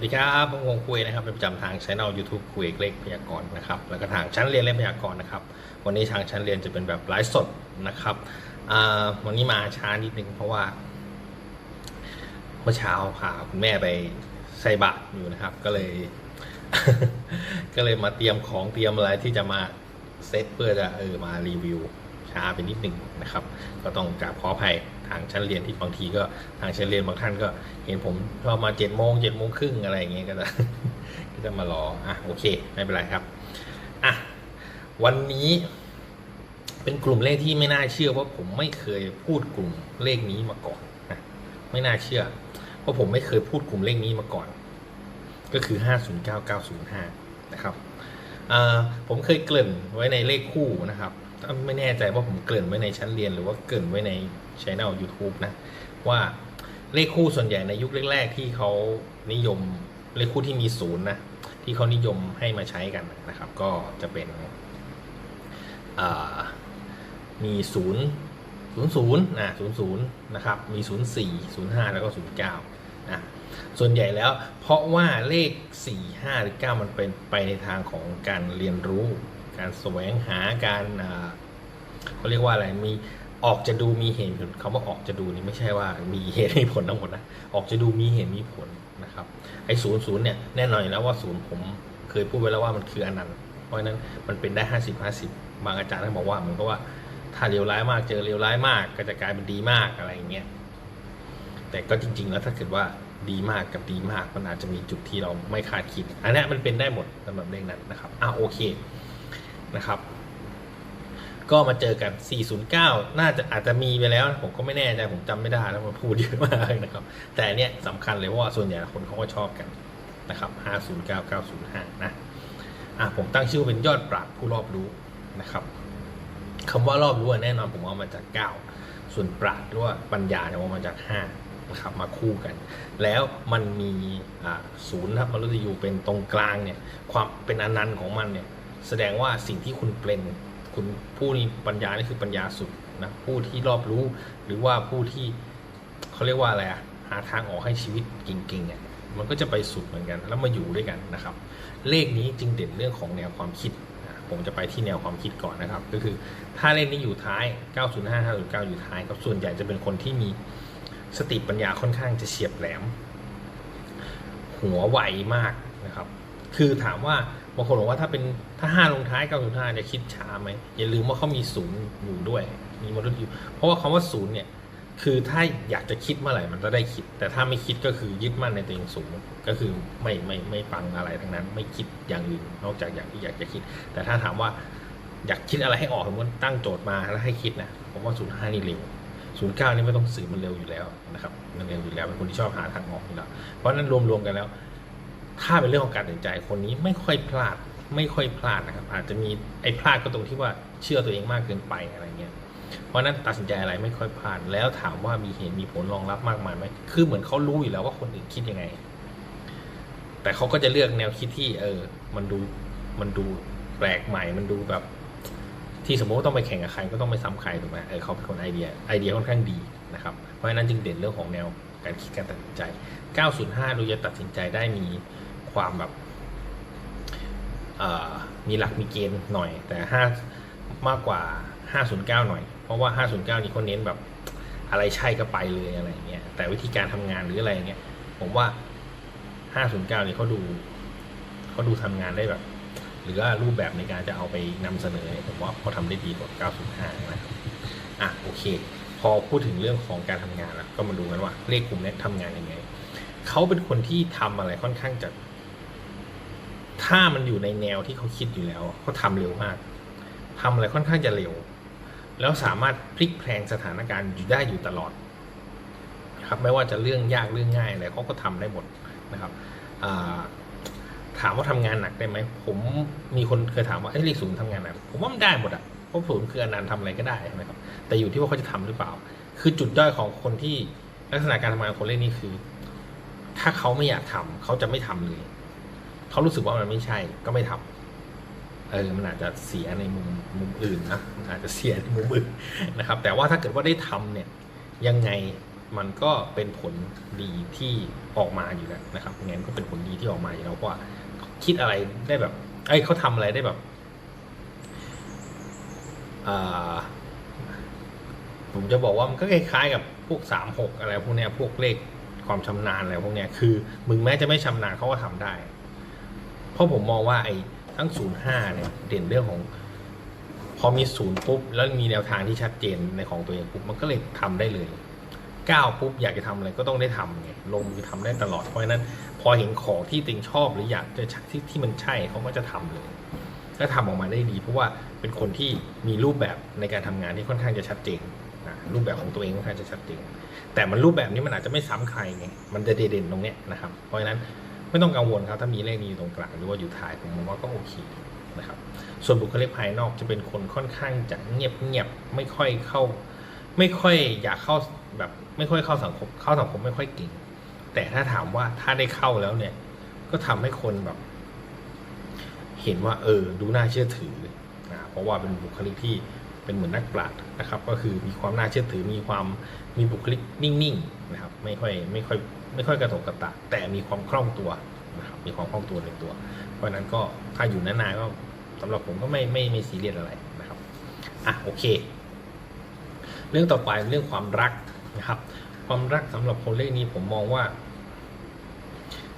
สวัสดีครับผมวงคุยนะครับเป็นประจำทางช่อง YouTube คุยเลขพยากรณ์นะครับแล้วก็ทางชั้นเรียนเลขพยากรณ์นะครับวันนี้ทางชั้นเรียนจะเป็นแบบไลฟ์สดนะครับวันนี้มาช้านิดนึงเพราะว่าเมื่อเช้าพาคุณแม่ไปใส่บาตรอยู่นะครับ ก็เลย ก็เลยมาเตรียมของเตรียมอะไรที่จะมาเซตเพื่อจะเออมารีวิวช้าไปนิดหนึ่งนะครับ ก็ต้องกราบขออภัย ทางชั้นเรียนที่บางทีก็ทางชั้นเรียนบางท่านก็เห็นผมชอบมาเจ็ดโมงเจ็ดโมงครึ่งอะไรอย่างเงี้ยก็จะก็จะมารออะโอเคไม่เป็นไรครับอะวันนี้เป็นกลุ่มเลขที่ไม่น่าเชื่อว่าผมไม่เคยพูดกลุ่มเลขนี้มาก่อนนะไม่น่าเชื่อ เพราะผมไม่เคยพูดกลุ่มเลขนี้มาก่อน ก็คือ 509905 นะครับอ่าผมเคยเกริ่นไว้ในเลขคู่นะครับไม่แน่ใจว่าผมเกริ่นไว้ในชั้นเรียนหรือว่าเกริ่นไว้ใน ช่อง YouTube นะ ว่าเลขคู่ส่วนใหญ่ในยุคแรก ๆ ที่เขานิยมเลขคู่ที่มีศูนย์นะ ที่เขานิยมให้มาใช้กันนะครับ ก็จะเป็นมีศูนย์ศูนย์ศูนย์นะศูนย์ศูนย์นะครับ มีศูนย์สี่ศูนย์ห้าแล้วก็ศูนย์เก้านะส่วนใหญ่แล้วเพราะว่าเลข 4 5 หรือ 9 มันเป็นไปในทางของการเรียนรู้ การแสวงหาการเขาเรียกว่าอะไรมี ออกจะดูมีเหตุผลคำว่าออกจะดูนี่ไม่ใช่ว่ามีเหตุมีผลทั้งหมดนะออกจะดูมีเหตุมีผลนะครับไอ้ศูนย์ศูนย์เนี่ยแน่นอนอยู่แล้วว่าศูนย์ผมเคยพูดไว้แล้วว่ามันคืออนันต์เพราะฉะนั้นมันเป็นได้50 50บห้าสิบบางอาจารย์ท่านบอกว่ามันก็ว่าถ้าเลวร้ายมากเจอเลวร้ายมาก ก็จะกลายเป็นดีมากอะไรอย่างเงี้ยแต่ก็จริง ๆ แล้วถ้าเกิดว่าดีมากกับดีมาก มันอาจจะมีจุดที่เราไม่คาดคิด อันนี้มันเป็นได้หมดสำหรับเลขนั้นนะครับอะโอเคนะครับ ก็มาเจอกัน 409 น่าจะอาจจะมีไปแล้ว ผมก็ไม่แน่ใจผมจำไม่ได้แล้วมันพูดเยอะมากนะครับ แต่เนี้ยสำคัญเลยว่าส่วนใหญ่คนเขาก็ชอบกันนะครับ 509 905 นะอะผมตั้งชื่อเป็นยอดปราบผู้รอบรู้นะครับคำว่ารอบรู้แน่นอนผมเอามาจาก 9 ส่วนปราดหรือว่าปัญญาเนี่ยเอามาจาก 5 นะครับ มาคู่กัน แล้วมันมีอ่าศูนย์ครับมรุตยูเป็นตรงกลางเนี่ยความเป็นอนันต์ของมันเนี่ยแสดงว่าสิ่งที่คุณเป็น คุณผู้นี้ปัญญานี่คือปัญญาสุดนะผู้ที่รอบรู้หรือว่าผู้ที่เขาเรียกว่าอะไรอะหาทางออกให้ชีวิตเก่งๆเนี่ยมันก็จะไปสุดเหมือนกัน แล้วมาอยู่ด้วยกันนะครับ เลขนี้จึงเด่นเรื่องของแนวความคิดผมจะไปที่แนวความคิดก่อนนะครับ ก็คือถ้าเลขนี้อยู่ท้าย 905 509 อยู่ท้ายครับส่วนใหญ่จะเป็นคนที่มีสติปัญญาค่อนข้างจะเฉียบแหลม หัวไวมากนะครับ คือถามว่า บางคนบอกว่าถ้าเป็นถ้าห้าลงท้ายเก้าสุดท้ายจะคิดช้าไหมอย่าลืมว่าเขามีศูนย์อยู่ด้วย มีมนุษย์อยู่ เพราะว่าคำว่าศูนย์เนี่ยคือถ้าอยากจะคิดเมื่อไหร่มันจะได้คิด แต่ถ้าไม่คิดก็คือยึดมั่นในตัวเองสูง ก็คือไม่ไม่ไม่ฟังอะไรทั้งนั้น ไม่คิดอย่างอื่นนอกจากอย่างที่อยากจะคิด แต่ถ้าถามว่าอยากคิดอะไรให้ออกสมมติตั้งโจทย์มาแล้วให้คิดนะผมว่าศูนย์ห้านี่เร็วศูนย์เก้านี่ไม่ต้องสื่อมันเร็วอยู่แล้วนะครับมันเร็วอยู่แล้วเป็นคนที่ชอบหาทางออกอยู่แล้วเพราะฉะนั้นรวมๆกันแล้ว ถ้าเป็นเรื่องของการตัดใจคนนี้ไม่ค่อยพลาด ไม่ค่อยพลาดนะครับ อาจจะมีไอ้พลาดก็ตรงที่ว่าเชื่อตัวเองมากเกินไปอะไรเงี้ย เพราะนั้นตัดสินใจอะไรไม่ค่อยพลาด แล้วถามว่ามีเหตุมีผลรองรับมากมายไหมคือเหมือนเขารู้อยู่แล้วว่าคนอื่นคิดยังไง แต่เขาก็จะเลือกแนวคิดที่ เออ มันดูมันดูแปลกใหม่ มันดูแบบ ที่สมมติว่าต้องไปแข่งกับใครก็ต้องไม่ซ้ำใครถูกไหมเออเขาเป็นคนไอเดียไอเดียค่อนข้างดีนะครับ เพราะฉะนั้นจึงเด่นเรื่องของแนวการคิดการตัดสินใจ 905 ดูจะตัดสินใจได้มี ความแบบมีหลักมีเกณฑ์หน่อย แต่ 5 มากกว่า 509 หน่อย เพราะว่า 509 นี่เขาเน้นแบบอะไรใช่ก็ไปเลยอะไรเงี้ยแต่วิธีการทำงานหรืออะไรเงี้ยผมว่า 509 นี่เขาดูเขาดูทำงานได้แบบ หรือว่ารูปแบบในการจะเอาไปนำเสนอเนี่ยผมว่าเขาทำได้ดีกว่า 905 นะครับอะโอเค พอพูดถึงเรื่องของการทำงานแล้วก็มาดูกันว่าเลขกลุ่มนี้ทำงานยังไงเขาเป็นคนที่ทำอะไรค่อนข้างจะ ถ้ามันอยู่ในแนวที่เขาคิดอยู่แล้วเขาทำเร็วมากทำอะไรค่อนข้างจะเร็ว แล้วสามารถพลิกแพลงสถานการณ์อยู่ได้อยู่ตลอดครับไม่ว่าจะเรื่องยากเรื่องง่ายอะไรเขาก็ทำได้หมดนะครับถามว่าทำงานหนักได้ไหมผมมีคนเคยถามว่าเอ้เลขศูนย์ทำงานหนักผมว่ามันได้หมดอะเพราะศูนย์คืออนันต์ทำอะไรก็ได้ใช่ไหมครับแต่อยู่ที่ว่าเขาจะทำหรือเปล่า คือจุดด้อยของคนที่ลักษณะการทำงานของคนเลขนี้คือ ถ้าเขาไม่อยากทำเขาจะไม่ทำเลย เขารู้สึกว่ามันไม่ใช่ก็ไม่ทำเออมันอาจจะเสียในมุมมุมอื่นนะมันอาจจะเสียในมุมอื่นนะครับ แต่ว่าถ้าเกิดว่าได้ทำเนี่ยยังไงมันก็เป็นผลดีที่ออกมาอยู่แล้วนะครับยังไงมันก็เป็นผลดีที่ออกมาอยู่แล้วว่าคิดอะไรได้แบบไอ้เขาทำอะไรได้แบบอ่าผมจะบอกว่ามันก็คล้ายๆกับพวกสามหกอะไรพวกเนี้ยพวกเลขความชำนาญอะไรพวกเนี้ยคือ มึงแม้จะไม่ชำนาญเขาก็ทำได้ ราะผมมองว่าไอ้ทั้งศูนย์ห้าเนี่ยเด่นเรื่องของพอมีศูนย์ปุ๊บแล้วมีแนวทางที่ชัดเจนในของตัวเองปุ๊บมันก็เลยทำได้เลยก้าวปุ๊บอยากจะทำอะไรก็ต้องได้ทำไงลงมือทำได้ตลอดเพราะฉะนั้น พอเห็นของที่ติงชอบหรืออยากจะที่ที่มันใช่เขาก็จะทำเลยและทำออกมาได้ดี เพราะว่าเป็นคนที่มีรูปแบบในการทำงานที่ค่อนข้างจะชัดเจนนะรูปแบบของตัวเองค่อนข้างจะชัดเจนแต่มันรูปแบบนี้มันอาจจะไม่ซ้ำใครไงมันจะเด่นตรงเนี้ยนะครับ เพราะฉะนั้น ไม่ต้องกังวลครับ ถ้ามีเลขนี้อยู่ตรงกลางหรือว่าอยู่ท้ายผมมองว่าก็โอเคนะครับ ส่วนบุคลิกภายนอกจะเป็นคนค่อนข้างจะเงียบเงียบๆไม่ค่อยเข้า ไม่ค่อยอยากเข้าแบบไม่ค่อยเข้าสังคมเข้าสังคมไม่ค่อยเก่ง แต่ถ้าถามว่าถ้าได้เข้าแล้วเนี่ย ก็ทำให้คนแบบ เห็นว่า เออ ดูน่าเชื่อถือนะเพราะว่าเป็นบุคลิกที่เป็นเหมือนนักปราชญ์นะครับ ก็คือมีความน่าเชื่อถือมีความมีบุคลิกนิ่งๆนะครับ ไม่ค่อยไม่ค่อย ไม่ค่อยกระโตกกระตาแต่มีความคล่องตัวนะครับมีความคล่องตัวในตัว เพราะฉะนั้นก็ถ้าอยู่นานๆก็สำหรับผมก็ไม่ไม่ไม่ซีเรียสอะไรนะครับอะโอเค เรื่องต่อไปเรื่องความรักนะครับ ความรักสำหรับคนเลขนี้ผมมองว่า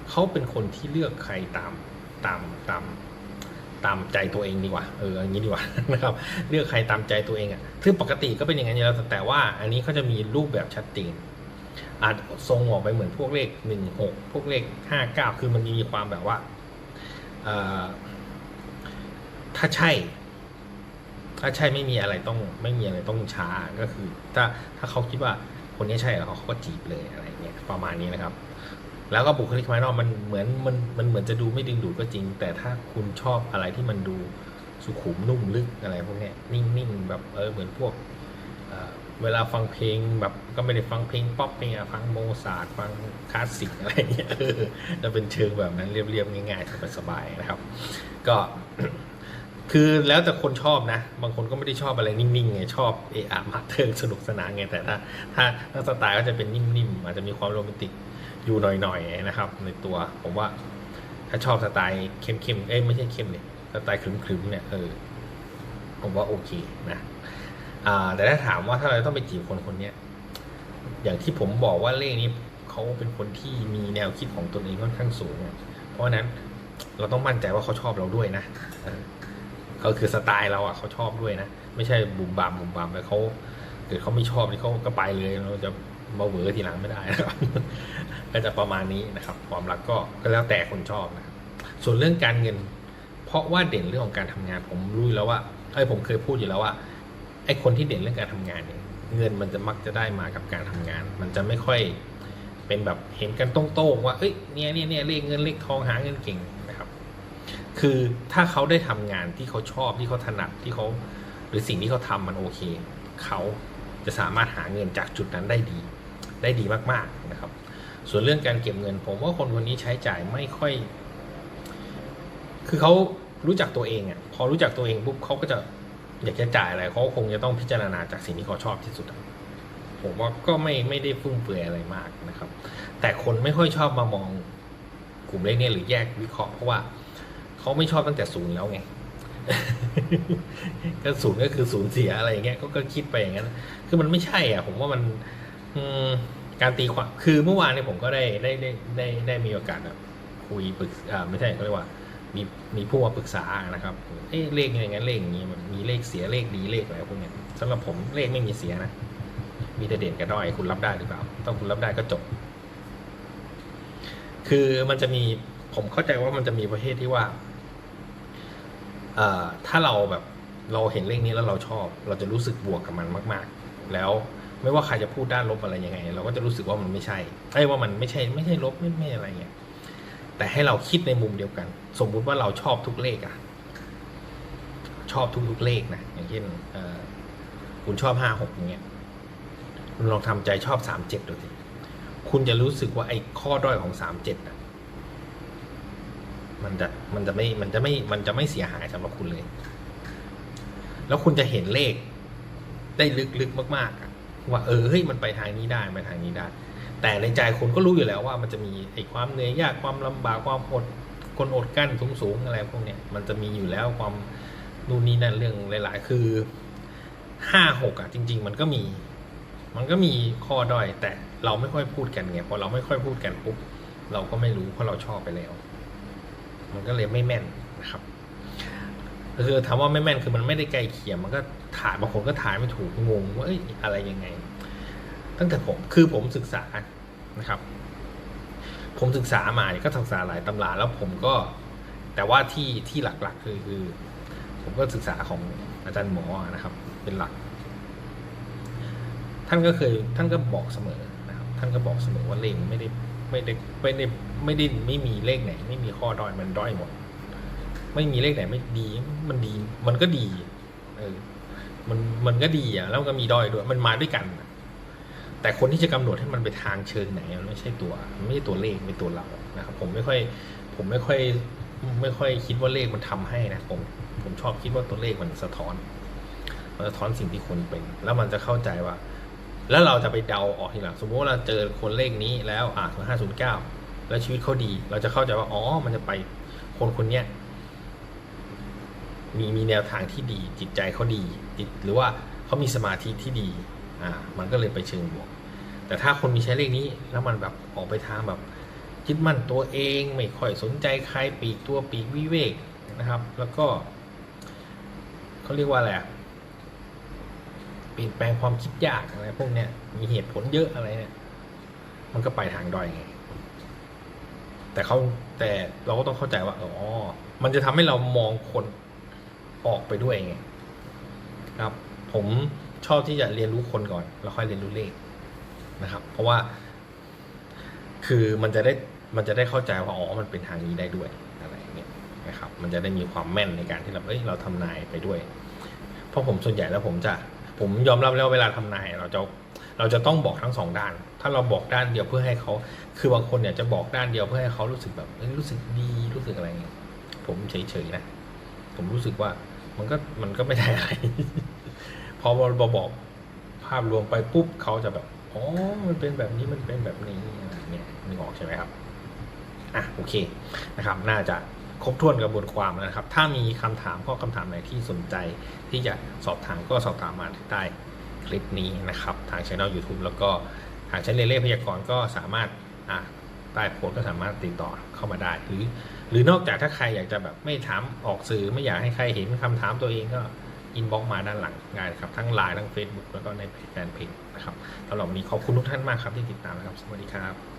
เขาเป็นคนที่เลือกใครตามตามตามตามใจตัวเองดีกว่า เอออย่างนี้ดีกว่านะครับ เลือกใครตามใจตัวเองอะ่ะซึ่งปกติก็เป็นอย่างนั้นอยู่แล้วแต่ว่า อันนี้เขาจะมีรูปแบบชัดเจน อาจทรงออกไปเหมือนพวกเลขหนึ่งหกพวกเลขห้าเก้าคือมันมีความแบบว่าถ้าใช่ ถ้าใช่ไม่มีอะไรต้องไม่มีอะไรต้องช้าก็คือ ถ้าถ้าเขาคิดว่าคนนี้ใช่แล้วเขาก็จีบเลยอะไรเงี้ยประมาณนี้นะครับ แล้วก็บุคลิกภายนอกมันเหมือนมันมันเหมือนจะดูไม่ดึงดูดก็จริง แต่ถ้าคุณชอบอะไรที่มันดูสุขุมนุ่มลึกอะไรพวกนี้นิ่งๆแบบเออเหมือนพวก เวลาฟังเพลงแบบก็ไม่ได้ฟังเพลงป๊อปเพลงอะฟังโมซาร์ทฟังคลาสสิกอะไรเงี้ยจะเป็นเชิงแบบนั้นเรียบๆง่ายๆสบายๆนะครับ ก็คือแล้วแต่คนชอบนะ บางคนก็ไม่ได้ชอบอะไรนิ่งๆไงชอบเออะมาเทิงสนุกสนานไงแต่ถ้า ถ้าถ้าสไตล์ก็จะเป็นนิ่มๆอาจจะมีความโรแมนติกอยู่หน่อยๆนะครับ ในตัวผมว่า ถ้าชอบสไตล์เข้มๆเอ้ยไม่ใช่เข้มเนี่ยสไตล์ครึมๆเนี่ยเออผมว่าโอเคนะ แต่ถ้าถามว่าถ้าเราต้องไปจีบคนคนเนี้ยอย่างที่ผมบอกว่าเลขนี้เขาเป็นคนที่มีแนวคิดของตนเองค่อนข้างสูง เพราะนั้นเราต้องมั่นใจว่าเขาชอบเราด้วยนะเออก็คือสไตล์เราอะเขาชอบด้วยนะ ไม่ใช่บุมบามบุมบามแต่เขาเกิดเขาไม่ชอบนี่เขาก็ไปเลยเราจะมาเหวอทีหลังไม่ได้นะครับก็จะประมาณนี้นะครับ ความรักก็ก็แล้วแต่คนชอบนะส่วนเรื่องการเงิน เพราะว่าเด่นเรื่องของการทำงาน ผมรู้แล้วว่าไอ้ยผมเคยพูดอยู่แล้วว่า ไอ้คนที่เด่นเรื่องการทำงานเนี่ยเงินมันจะมักจะได้มากับการทำงาน มันจะไม่ค่อยเป็นแบบเห็นกันโต้งๆว่าเอ้ยเนี่ยเนี่ยเนี่ยเลขเงินเลขทองหาเงินเก่งนะครับ คือถ้าเขาได้ทำงานที่เขาชอบที่เขาถนัดที่เขาหรือสิ่งที่เขาทำมันโอเค เขาจะสามารถหาเงินจากจุดนั้นได้ดี ได้ดีมากๆนะครับ ส่วนเรื่องการเก็บเงิน ผมว่าคนคนนี้ใช้จ่ายไม่ค่อย คือเขารู้จักตัวเองอะพอรู้จักตัวเองปุ๊บเขาก็จะ อยากจะจ่ายอะไรเขาคงจะต้องพิจารณาจากสิ่งที่เขาชอบที่สุด ผมว่าก็ไม่ไม่ได้ฟุ่มเฟือยอะไรมากนะครับ แต่คนไม่ค่อยชอบมามองกลุ่มเลขเนี่ยหรือแยกวิเคราะห์เพราะว่าเขาไม่ชอบตั้งแต่ศูนย์แล้วไงก็ศูนย์ก็คือศูนย์เสียอะไรอย่างเงี้ยก็คิดไปอย่างนั้นคือมันไม่ใช่อะ ผมว่ามันอการตีความคือเมื่อวานเนี่ยผมก็ได้ได้ได้ได้ได้มีโอกาสคุยปรึกอ่าไม่ใช่เขาเรียกว่า มีมีผู้มาปรึกษานะครับเอ๊ะเลขอย่างนั้นเลขอย่างนี้มันมีเลขเสียเลขดีเลขอะไรพวกเนี้ยสำหรับผมเลขไม่มีเสียนะ มีแต่เด่นกับด้อยคุณรับได้หรือเปล่า ต้องคุณรับได้ก็จบ คือมันจะมีผมเข้าใจว่ามันจะมีประเภทที่ว่าเอ่อถ้าเราแบบเราเห็นเลขนี้แล้วเราชอบ เราจะรู้สึกบวกกับมันมาก ๆ แล้วไม่ว่าใครจะพูดด้านลบอะไรยังไง เราก็จะรู้สึกว่ามันไม่ใช่ไอ้ว่ามันไม่ใช่ไม่ใช่ลบไม่ไม่อะไรเงี้ย แต่ให้เราคิดในมุมเดียวกัน สมมุติว่าเราชอบทุกเลขอะชอบทุกๆเลขนะอย่างเช่นคุณชอบห้าหกอย่างเงี้ยคุณลองทำใจชอบสามเจ็ดดูสิคุณจะรู้สึกว่าไอ้ข้อด้อยของสามเจ็ดะมันจะมันจะไม่มันจะไม่มันจะไม่เสียหายสำหรับคุณเลย แล้วคุณจะเห็นเลขได้ลึกๆมาก ๆ ว่าเออเฮ้ยมันไปทางนี้ได้ไปทางนี้ได้ แต่ในใจคนก็รู้อยู่แล้วว่ามันจะมีไอ้ความเหนื่อยยากความลำบากความอดคนอดกั้นสูงๆอะไรพวกเนี้ยมันจะมีอยู่แล้วความนู่นนี่นั่นเรื่องหลาย ๆ คือห้าหกอะจริง ๆ มันก็มี มันก็มีข้อด้อยแต่เราไม่ค่อยพูดกันไงพอเราไม่ค่อยพูดกันปุ๊บเราก็ไม่รู้เพราะเราชอบไปแล้ว มันก็เลยไม่แม่นนะครับคือถามว่าไม่แม่นคือมันไม่ได้ใกล้เคียงมันก็ถ่ายบางคนก็ถ่ายไม่ถูกงงว่าเอ้ยอะไรยังไง ตั้งแต่ผมคือผมศึกษานะครับ ผมศึกษามาเนี่ยก็ศึกษาหลายตำราแล้วผมก็ แต่ว่าที่ที่หลักๆ คือคือ ผมก็ศึกษาของอาจารย์หมอนะครับ เป็นหลัก ท่านก็เคยท่านก็บอกเสมอนะครับ ท่านก็บอกเสมอว่าเลขไม่ได้ไม่ได้ไม่ได้ไม่ได้ไม่มีเลขไหน ไม่มีข้อด้อยมันด้อยหมด ไม่มีเลขไหนไม่ดี มันดี มันก็ดี เออ มันมันก็ดีอะแล้วมันก็มีด้อยด้วย มันมาด้วยกันอะ แต่คนที่จะกำหนดให้มันไปทางเชิงไหนมันไม่ใช่ตัวไม่ใช่ตัวเลขเป็นตัวเรานะครับผมไม่ค่อยผมไม่ค่อยไม่ค่อยคิดว่าเลขมันทำให้นะผมผมชอบคิดว่าตัวเลขมันสะท้อนมันสะท้อนสิ่งที่คนเป็น แล้วมันจะเข้าใจว่า แล้วเราจะไปเดาออกทีหลังสมมติว่าเราเจอคนเลขนี้แล้วอะห้าศูนย์เก้าแล้วชีวิตเขาดี เราจะเข้าใจว่าอ๋อมันจะไปคนคนเนี้ยมีมีแนวทางที่ดีจิตใจเขาดีจิตหรือว่าเขามีสมาธิที่ดี อ่ามันก็เลยไปเชิงบวก แต่ถ้าคนมีใช้เลขนี้แล้วมันแบบออกไปทางแบบยึดมั่นตัวเองไม่ค่อยสนใจใครปีกตัวปีกวิเวกนะครับ แล้วก็เขาเรียกว่าอะไรเปลี่ยนแปลงความคิดยากอะไรพวกเนี้ยมีเหตุผลเยอะอะไรเนี่ยมันก็ไปทางดอยไงแต่เขาแต่เราก็ต้องเข้าใจว่าอ๋อมันจะทำให้เรามองคนออกไปด้วยไงครับ ผม ชอบที่จะเรียนรู้คนก่อน แล้วค่อยเรียนรู้เลขนะครับ เพราะว่า คือมันจะได้มันจะได้เข้าใจว่าอ๋อมันเป็นทางนี้ได้ด้วยอะไรอย่างเงี้ยนะครับ มันจะได้มีความแม่นในการที่เราเอ้ยเราทำนายไปด้วย เพราะผมส่วนใหญ่แล้วผมจะ ผมยอมรับแล้วเวลาทำนาย เราจะเราจะต้องบอกทั้งสองด้าน ถ้าเราบอกด้านเดียวเพื่อให้เขา คือบางคนเนี่ยจะบอกด้านเดียวเพื่อให้เขารู้สึกแบบรู้สึกดีรู้สึกอะไรเงี้ยผมเฉยๆนะ ผมรู้สึกว่ามันก็มันก็ไม่ได้อะไร พอเราบอกภาพรวมไปปุ๊บเขาจะแบบอ๋อมันเป็นแบบนี้มันเป็นแบบนี้เนี่ยนึกออกใช่ไหมครับอะโอเคนะครับ น่าจะครบถ้วนกระบวนความแล้วนะครับ ถ้ามีคำถามข้อคำถามไหนที่สนใจ ที่จะสอบถามก็สอบถามมาที่ใต้คลิปนี้นะครับ ทางช่อง YouTube แล้วก็ทางช่องเล่เล่พยากรณ์ก็สามารถอะใต้โพสก็สามารถติดต่อเข้ามาได้ หรือ หรือนอกจากถ้าใครอยากจะแบบไม่ถามออกสื่อไม่อยากให้ใครเห็นคำถามตัวเองก็ อินบ็อกมาด้านหลังงานะครับ ทั้งไลน์ทั้ง Facebook แล้วก็ในแฟนเพจนะครับสำหรับวันนี้ขอบคุณทุกท่านมากครับที่ติดตามนะครับ สวัสดีครับ